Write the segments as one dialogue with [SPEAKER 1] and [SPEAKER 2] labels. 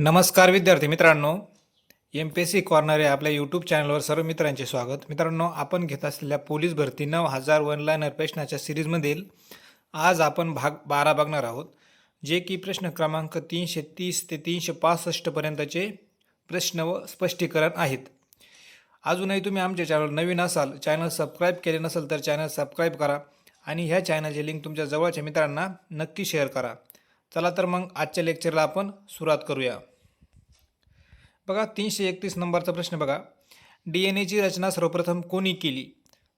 [SPEAKER 1] नमस्कार विद्यार्थी मित्रांनो. M P S C corner या आपल्या यूट्यूब चॅनलवर सर्व मित्रांचे स्वागत. मित्रांनो आपण घेत असलेल्या पोलीस भरती नऊ हजार वन लायनर प्रश्नाच्या सिरीजमधील आज आपण भाग बारा बघणार आहोत. जे की प्रश्न क्रमांक तीनशे तीस ते तीनशे पासष्टपर्यंतचे प्रश्न व स्पष्टीकरण आहेत. अजूनही तुम्ही आमच्या चॅनल नवीन असाल चॅनल सबस्क्राईब केले नसेल तर चॅनल सबस्क्राईब करा आणि ह्या चॅनलची लिंक तुमच्या जवळच्या मित्रांना नक्की शेअर करा. चला तर मग आजच्या लेक्चरला आपण सुरुवात करूया. बघा तीनशे एकतीस नंबरचा प्रश्न बघा. डी एन एची रचना सर्वप्रथम कोणी केली?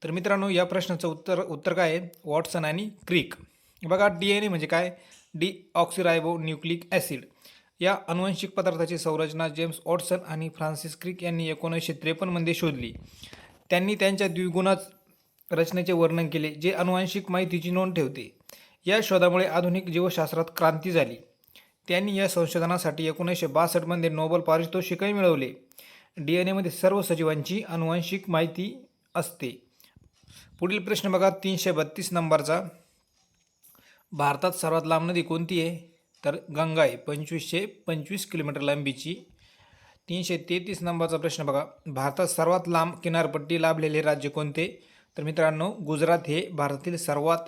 [SPEAKER 1] तर मित्रांनो या प्रश्नाचं उत्तर उत्तर काय आहे? वॉटसन आणि क्रिक. बघा डी एन ए म्हणजे काय? Deoxyribonucleic acid. या अनुवंशिक पदार्थाची संरचना जेम्स वॉटसन आणि फ्रान्सिस क्रिक यांनी एकोणीसशे त्रेपन्नमध्ये शोधली. त्यांनी त्यांच्या द्विगुणाच रचनेचे वर्णन केले जे अनुवांशिक माहितीची नोंद ठेवते. या शोधामुळे आधुनिक जीवशास्त्रात क्रांती झाली. त्यांनी या संशोधनासाठी एकोणीसशे बासष्टमध्ये नोबल पारितोषिकही मिळवले. डी एन एमध्ये सर्व सजीवांची अनुवांशिक माहिती असते. पुढील प्रश्न बघा तीनशे बत्तीस नंबरचा. भारतात सर्वात लांब नदी कोणती आहे? तर गंगा आहे पंचवीसशे पंचवीस किलोमीटर लांबीची. तीनशे तेहतीस नंबरचा प्रश्न बघा भारतात सर्वात लांब किनारपट्टी लाभलेले राज्य कोणते? तर मित्रांनो गुजरात हे भारतातील सर्वात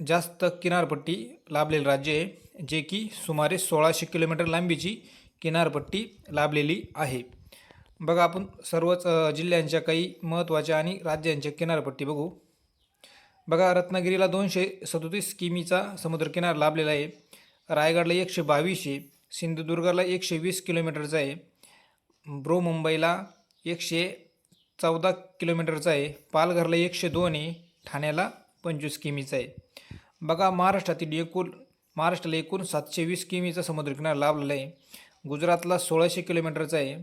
[SPEAKER 1] जास्त किनारपट्टी लाभलेलं राज्य आहे जे की सुमारे सोळाशे किलोमीटर लांबीची किनारपट्टी लाभलेली आहे. बघा आपण सर्वच जिल्ह्यांच्या काही महत्त्वाच्या आणि राज्यांच्या किनारपट्टी बघू. बघा रत्नागिरीला दोनशे सदोतीस किमीचा समुद्रकिनार लाभलेला आहे. रायगडला एकशे बावीस आहे. सिंधुदुर्गला एकशे वीस किलोमीटरचा आहे. ब्रो मुंबईला एकशे चौदा किलोमीटरचा आहे. पालघरला एकशे दोन आहे. ठाण्याला पंचवीस किमीचा आहे. बघा महाराष्ट्रातील एकूण महाराष्ट्राला एकूण सातशे वीस किमीचा समुद्रकिनार लाभलेला आहे. गुजरातला सोळाशे किलोमीटरचा आहे.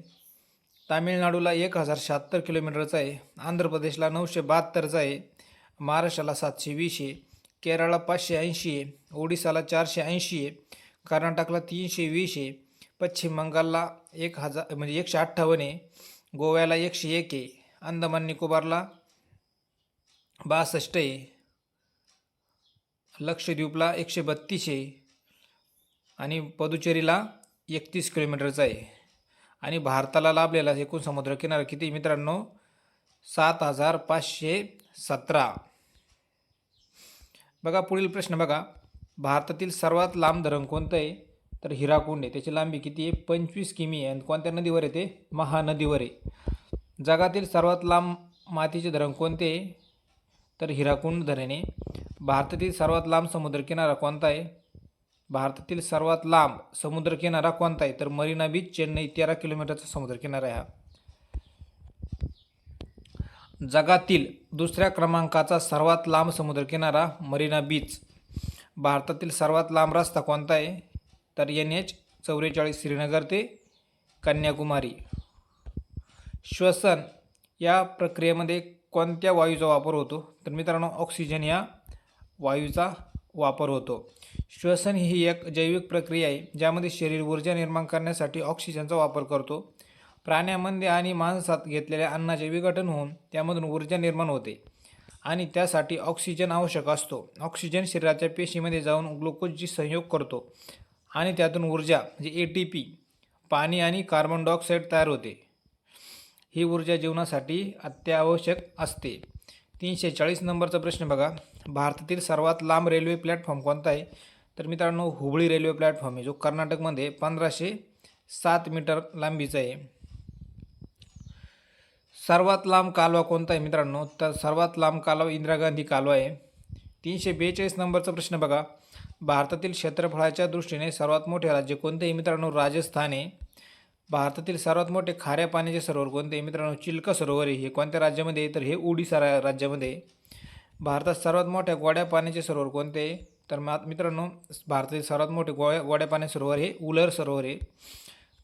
[SPEAKER 1] तामिळनाडूला एक हजार शहात्तर किलोमीटरचा आहे. आंध्र प्रदेशला नऊशे बहात्तरचा आहे. महाराष्ट्राला सातशे वीस आहे. केरळला पाचशे ऐंशी आहे. ओडिसाला चारशे ऐंशी आहे. कर्नाटकला तीनशे वीस आहे. पश्चिम बंगालला एक हजार म्हणजे एकशे अठ्ठावन्न आहे. गोव्याला एकशे एक आहे. अंदमान निकोबारला बासष्ट आहे. लक्षद्वीपला एकशे बत्तीस आहे आणि पदुचेरीला एकतीस किलोमीटरचा आहे. आणि भारताला लाभलेला एकूण समुद्रकिनारा किती मित्रांनो? सात हजार पाचशे सतरा. बघा पुढील प्रश्न बघा. भारतातील सर्वात लांब धरण कोणतं आहे? तर हिराकुंड आहे. त्याची लांबी किती आहे? पंचवीस किमी आहे. आणि कोणत्या नदीवर आहे ते? महानदीवर आहे. जगातील सर्वात लांब मातीचे धरण कोणते आहे? तर हिराकुंड धरण आहे. भारतातील सर्वात लांब समुद्रकिनारा कोणता आहे? भारतातील सर्वात लांब समुद्रकिनारा कोणता आहे? तर मरीना बीच चेन्नई तेरा किलोमीटरचा समुद्रकिनारा आहे हा. जगातील दुसऱ्या क्रमांकाचा सर्वात लांब समुद्रकिनारा मरीना बीच. भारतातील सर्वात लांब रस्ता कोणता आहे? तर एन एच चौवेचाळीस श्रीनगर ते कन्याकुमारी. श्वसन या प्रक्रियेमध्ये कोणत्या वायूचा वापर होतो? तर मित्रांनो ऑक्सिजन या वायूचा वापर होतो. श्वसन ही एक जैविक प्रक्रिया आहे ज्यामध्ये शरीर ऊर्जा निर्माण करण्यासाठी ऑक्सिजनचा वापर करतो. प्राण्यामध्ये आणि माणसात घेतलेल्या अन्नाचे विघटन होऊन त्यामधून ऊर्जा निर्माण होते आणि त्यासाठी ऑक्सिजन आवश्यक असतो. ऑक्सिजन शरीराच्या पेशीमध्ये जाऊन ग्लुकोजची संयोग करतो आणि त्यातून ऊर्जा म्हणजे ए टी पी पाणी आणि कार्बन डायऑक्साईड तयार होते. ही ऊर्जा जीवनासाठी अत्यावश्यक असते. तीनशे चाळीस नंबरचा प्रश्न बघा. भारतातील सर्वात लांब रेल्वे प्लॅटफॉर्म कोणता आहे? तर मित्रांनो हुबळी रेल्वे प्लॅटफॉर्म आहे जो कर्नाटकमध्ये पंधराशे सात मीटर लांबीचा आहे. सर्वात लांब कालवा कोणता आहे मित्रांनो? तर सर्वात लांब कालवा इंदिरा गांधी कालवा आहे. तीनशे बेचाळीस नंबरचा प्रश्न बघा. भारतातील क्षेत्रफळाच्या दृष्टीने सर्वात मोठे राज्य कोणते आहे मित्रांनो? राजस्थान आहे. भारतातील सर्वात मोठे खाऱ्या पाण्याचे सरोवर कोणते? मित्रांनो चिल्का सरोवर हे कोणत्या राज्यामध्ये आहे? तर हे ओडिसा रा राज्यामध्ये आहे. भारतात सर्वात मोठ्या गोड्या पाण्याचे सरोवर कोणते? तर मा मित्रांनो भारतातील सर्वात मोठे गोड्या गोड्या पाण्याचे सरोवर हे उलर सरोवर आहे.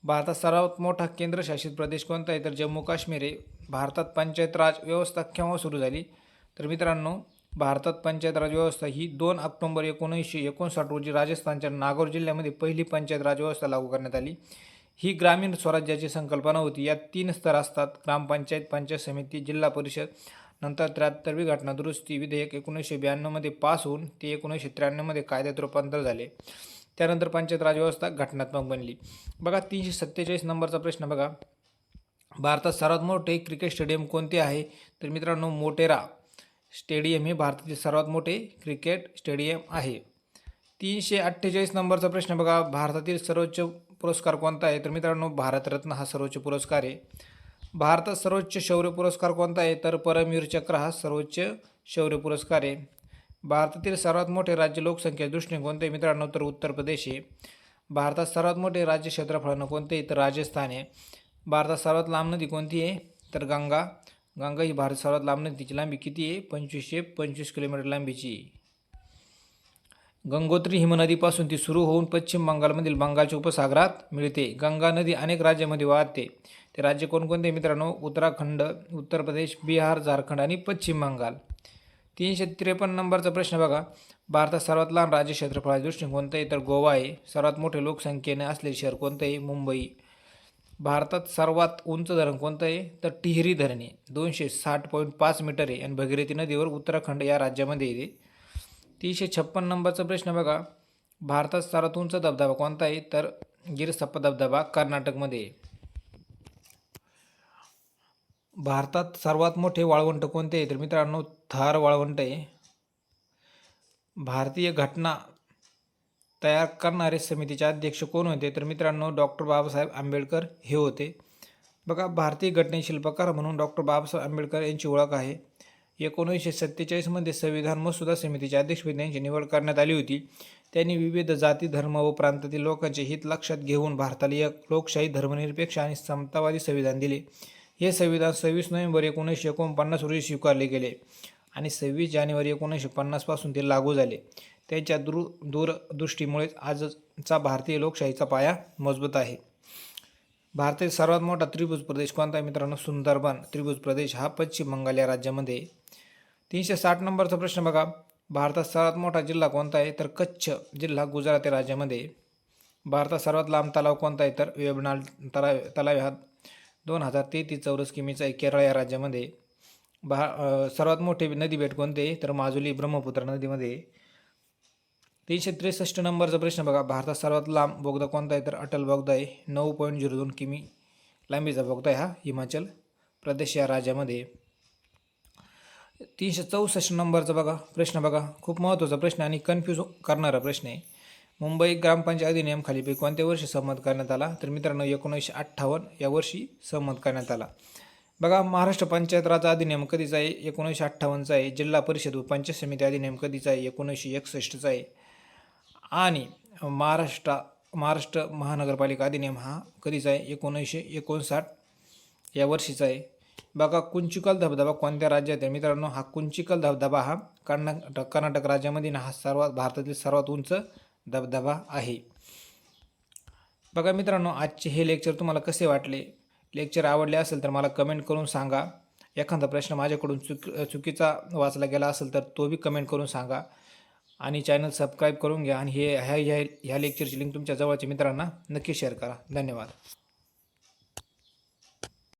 [SPEAKER 1] भारतात सर्वात मोठा केंद्रशासित प्रदेश कोणता आहे? तर जम्मू काश्मीर आहे. भारतात पंचायत राज व्यवस्था केव्हा सुरू झाली? तर मित्रांनो भारतात पंचायत राज व्यवस्था ही दोन ऑक्टोंबर एकोणीसशे एकोणसाठ रोजी राजस्थानच्या नागौर जिल्ह्यामध्ये पहिली पंचायत राज व्यवस्था लागू करण्यात आली. ही ग्रामीण स्वराज्याची संकल्पना होती. यात तीन स्तर असतात. ग्रामपंचायत पंचायत समिती जिल्हा परिषद नंतर त्र्याहत्तरवी घटना दुरुस्ती विधेयक एकोणीसशे ब्याण्णवमध्ये पास होऊन ते एकोणीसशे त्र्याण्णवमध्ये कायद्यात रूपांतर झाले. त्यानंतर पंचायत राजव्यवस्था घटनात्मक बनली. बघा तीनशे सत्तेचाळीस नंबरचा प्रश्न बघा. भारतात सर्वात मोठे क्रिकेट स्टेडियम कोणते आहे? तर मित्रांनो मोटेरा स्टेडियम हे भारतातील सर्वात मोठे क्रिकेट स्टेडियम आहे. तीनशे अठ्ठेचाळीस नंबरचा प्रश्न बघा. भारतातील सर्वोच्च पुरस्कार कोणता आहे? तर मित्रांनो भारतरत्न हा सर्वोच्च पुरस्कार आहे. भारतात सर्वोच्च शौर्य पुरस्कार कोणता आहे? तर परमवीर चक्र हा सर्वोच्च शौर्य पुरस्कार आहे. भारतातील सर्वात मोठे राज्य लोकसंख्या दृष्टीने कोणते मित्रांनो तर उत्तर प्रदेश आहे. भारतात सर्वात मोठे राज्य क्षेत्रफळानं कोणते तर राजस्थान आहे. भारतात सर्वात लांब नदी कोणती आहे? तर गंगा. गंगा ही भारत सर्वात लांब नदीची लांबी किती आहे? पंचवीसशे पंचवीस किलोमीटर लांबीची आहे. गंगोत्री हिमनदीपासून ती सुरू होऊन पश्चिम बंगालमधील बंगालच्या उपसागरात मिळते. गंगा नदी अनेक राज्यामध्ये वाहते. ते राज्य कोणकोणते मित्रांनो? उत्तराखंड उत्तर प्रदेश बिहार झारखंड आणि पश्चिम बंगाल. तीनशे त्रेपन्न नंबरचा प्रश्न बघा. भारतात सर्वात लहान राज्य क्षेत्रफळाच्या दृष्टीने कोणतं? आहे तर गोवा आहे. सर्वात मोठे लोकसंख्येने असलेले शहर कोणतं आहे? मुंबई. भारतात सर्वात उंच धरण कोणतं आहे? तर टिहरी धरण. आहे दोनशे साठ पॉईंट पाच मीटर आहे. आणि भगीरथी नदीवर उत्तराखंड या राज्यामध्ये येते तीनशे छप्पन नंबरचा प्रश्न बघा. भारतात सर्वात उंच धबधबा कोणता आहे? तर गिरसप्पा धबधबा कर्नाटकमध्ये. आहे भारतात सर्वात मोठे वाळवंट कोणते आहे? तर मित्रांनो थार वाळवंट आहे. भारतीय घटना तयार करणारे समितीचे अध्यक्ष कोण होते? तर मित्रांनो डॉक्टर बाबासाहेब आंबेडकर हे होते. बघा भारतीय घटने शिल्पकार म्हणून डॉक्टर बाबासाहेब आंबेडकर यांची ओळख आहे. एकोणीसशे सत्तेचाळीसमध्ये संविधान मसुदा समितीच्या अध्यक्षपदी यांची निवड करण्यात आली होती. त्यांनी विविध जाती धर्म व प्रांतातील लोकांचे हित लक्षात घेऊन भारताला एक लोकशाही धर्मनिरपेक्ष आणि समतावादी संविधान दिले. हे संविधान सव्वीस नोव्हेंबर एकोणीसशे एकोणपन्नास रोजी स्वीकारले गेले आणि सव्वीस जानेवारी एकोणीसशे पन्नासपासून ते लागू झाले. त्यांच्या दूर दूरदृष्टीमुळेच आजचा भारतीय लोकशाहीचा पाया मजबूत आहे. भारतातील सर्वात मोठा त्रिभुज प्रदेश कोणता आहे मित्रांनो? सुंदरबन. त्रिभुज प्रदेश हा पश्चिम बंगाल या राज्यामध्ये. तीनशे साठ नंबरचा प्रश्न बघा. भारतात सर्वात मोठा जिल्हा कोणता आहे तर कच्छ जिल्हा गुजरात या राज्यामध्ये. भारतात सर्वात लांब तलाव कोणता आहे तर वेबनाल तलाव तलाव हा दोन हजार तेहतीस चौरस किमीचा आहे केरळ या राज्यामध्ये. भा सर्वात मोठे नदी बेट कोणते? तर माजुली ब्रह्मपुत्र नदीमध्ये. आहे. तीनशे त्रेसष्ट नंबरचा प्रश्न बघा. भारतात सर्वात लांब बोगदा कोणता आहे? तर अटल बोगदा आहे. नऊ पॉईंट झिरो दोन किमी लांबीचा बोगदा आहे हा हिमाचल प्रदेश या राज्यामध्ये. तीनशे चौसष्ट नंबरचा बघा प्रश्न बघा. खूप महत्त्वाचा प्रश्न आणि कन्फ्यूज करणारा प्रश्न आहे. मुंबई ग्रामपंचायत अधिनियम खालीपैकी कोणत्या वर्षी सहमत करण्यात आला? तर मित्रांनो एकोणीसशे अठ्ठावन्न या वर्षी सहमत करण्यात आला. बघा महाराष्ट्र पंचायत राज अधिनियम कधीचा आहे? एकोणीसशे अठ्ठावन्नचा आहे. जिल्हा परिषद व पंचायत समिती अधिनियम कधीचा आहे? एकोणीसशे एकसष्टचा आहे. आणि महाराष्ट्र महाराष्ट्र महानगरपालिका अधिनियम हा कधीचा आहे? एकोणीसशे एकोणसाठ. या वर्षीचा आहे. बघा कुंचिकल धबधबा कोणत्या राज्यात आहे? मित्रांनो हा कुंचिकल धबधबा हा कर्नाटक कर्नाटक राज्यामध्ये हा सर्वात भारतातील सर्वात उंच धबधबा आहे. बघा मित्रांनो आजचे हे लेक्चर तुम्हाला कसे वाटले? लेक्चर आवडले असेल तर मला कमेंट करून सांगा. एखादा प्रश्न माझ्याकडून चुक चुकीचा वाचला गेला असेल तर तो बी कमेंट करून सांगा. आणि चॅनल सबस्क्राईब करून घ्या. आणि हे ह्या ह्या ह्या लेक्चरची लिंक तुमच्या जवळच्या मित्रांना नक्की शेअर करा. धन्यवाद.